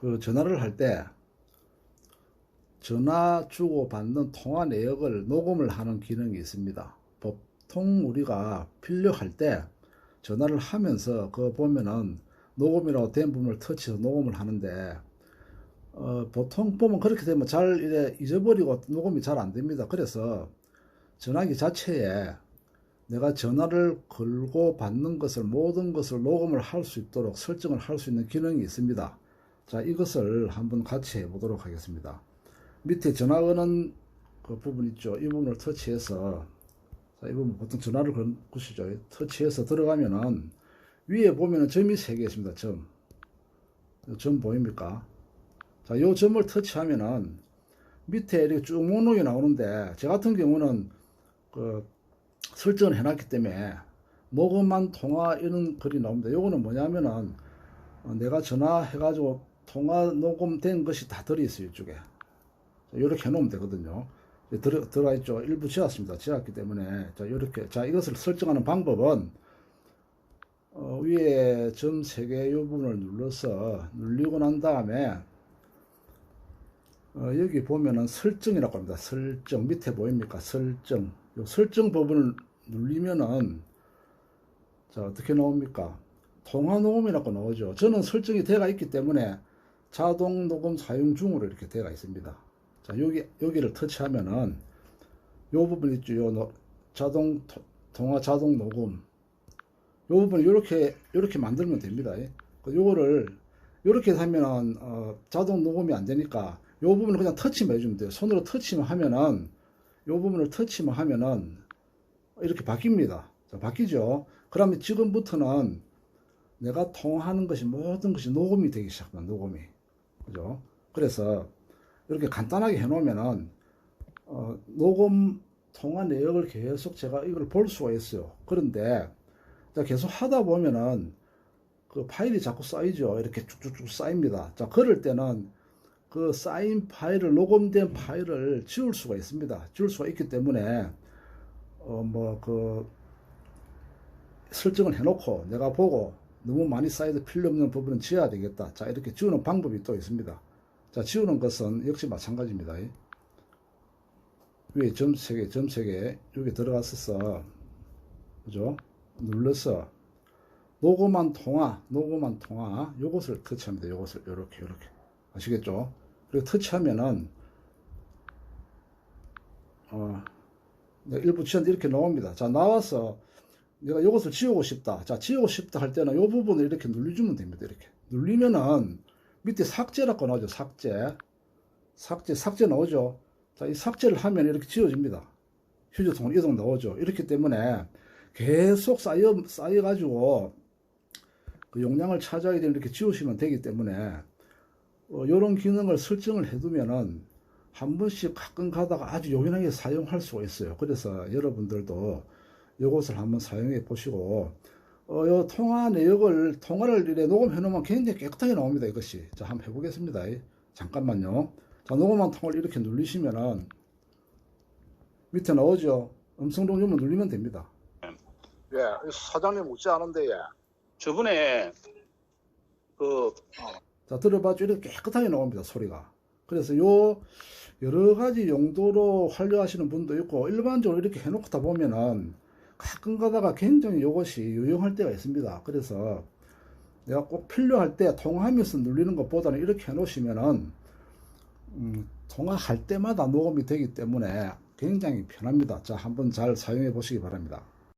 그 전화를 할 때 전화 주고 받는 통화 내역을 녹음을 하는 기능이 있습니다. 보통 우리가 필요할 때 전화를 하면서 그 보면은 녹음이라고 된 부분을 터치해서 녹음을 하는데 어, 보통 보면 그렇게 되면 잘 잊어버리고 녹음이 잘 안 됩니다. 그래서 전화기 자체에 내가 전화를 걸고 받는 것을 모든 것을 녹음을 할 수 있도록 설정을 할 수 있는 기능이 있습니다. 자, 이것을 한번 같이 해보도록 하겠습니다. 밑에 전화 거는 그 부분 있죠. 이 부분을 터치해서 자, 이 부분 보통 전화를 건 곳이죠. 터치해서 들어가면은 위에 보면은 점이 세개 있습니다. 점. 이점 보입니까? 자, 요 점을 터치하면은 밑에 이렇게 쭉 목록이 나오는데 제 같은 경우는 그 설정을 해놨기 때문에 녹음한 통화 이런 글이 나옵니다. 요거는 뭐냐면은 어, 내가 전화해가지고 통화 녹음된 것이 다 들어있어요 이쪽에 이렇게 해놓으면 되거든요. 들어, 들어가 있죠. 일부 지웠습니다. 지웠기 때문에 자 이렇게 자 이것을 설정하는 방법은 어, 위에 점세개이 부분을 눌러서 눌리고 난 다음에 어, 여기 보면은 설정이라고 합니다. 설정 밑에 보입니까? 설정. 요 설정 부분을 눌리면은 자 어떻게 나옵니까? 통화 녹음이라고 나오죠. 저는 설정이 되어 있기 때문에 자동 녹음 사용 중으로 이렇게 되어 있습니다. 자 여기 여기를 터치하면은 요 부분 있죠. 요 노- 자동 토- 통화 자동 녹음 요 부분 이렇게 이렇게 만들면 됩니다. 예. 그 요거를 이렇게 하면은 어, 자동 녹음이 안 되니까 요 부분을 그냥 터치만 해주면 돼요. 손으로 터치만 하면은 요 부분을 터치만 하면은 이렇게 바뀝니다. 자, 바뀌죠. 그러면 지금부터는 내가 통화하는 것이 모든 것이 녹음이 되기 시작합니다. 녹음이. 그죠? 그래서 이렇게 간단하게 해놓으면은 어, 녹음 통화 내역을 계속 제가 이걸 볼 수가 있어요. 그런데 자, 계속 하다 보면은 그 파일이 자꾸 쌓이죠. 이렇게 쭉쭉쭉 쌓입니다. 자, 그럴 때는 그 쌓인 파일을 녹음된 파일을 지울 수가 있습니다. 지울 수가 있기 때문에 어 뭐 그 설정을 해놓고 내가 보고 너무 많이 쌓여도 필요 없는 부분은 지워야 되겠다. 자 이렇게 지우는 방법이 또 있습니다. 자 지우는 것은 역시 마찬가지입니다. 위에 점세 개, 점세개 여기 들어갔었어. 그죠? 눌러서 녹음한 통화, 녹음한 통화 요것을 터치합니다. 요것을 요렇게 요렇게 아시겠죠? 그리고 터치하면은 어, 일부 지웠는데 이렇게 나옵니다. 자 나와서 내가 이것을 지우고 싶다. 자 지우고 싶다 할 때는 이 부분을 이렇게 눌러주면 됩니다. 이렇게 눌리면은 밑에 삭제라고 나오죠. 삭제, 삭제, 삭제 나오죠. 자 이 삭제를 하면 이렇게 지워집니다. 휴지통 이동 나오죠. 이렇기 때문에 계속 쌓여 쌓여 가지고 그 용량을 찾아야 되는 이렇게 지우시면 되기 때문에 어, 이런 기능을 설정을 해두면은 한 번씩 가끔 가다가 아주 요긴하게 사용할 수가 있어요. 그래서 여러분들도 이것을 한번 사용해 보시고 어, 요 통화 내역을 통화를 이래 녹음해 놓으면 굉장히 깨끗하게 나옵니다. 이것이 자 한번 해보겠습니다. 잠깐만요. 자 녹음한 통화를 이렇게 눌리시면은 밑에 나오죠. 음성 녹음을 누르면 됩니다. 예, 사장님 웃지 않은데, 예. 저번에 그 자, 들어봐죠. 이렇게 깨끗하게 나옵니다. 소리가. 그래서 요 여러 가지 용도로 활용하시는 분도 있고 일반적으로 이렇게 해놓고 다 보면은 가끔 가다가 굉장히 이것이 유용할 때가 있습니다. 그래서 내가 꼭 필요할 때 통화하면서 눌리는 것보다는 이렇게 해놓으시면은 음, 통화할 때마다 녹음이 되기 때문에 굉장히 편합니다. 자, 한번 잘 사용해 보시기 바랍니다.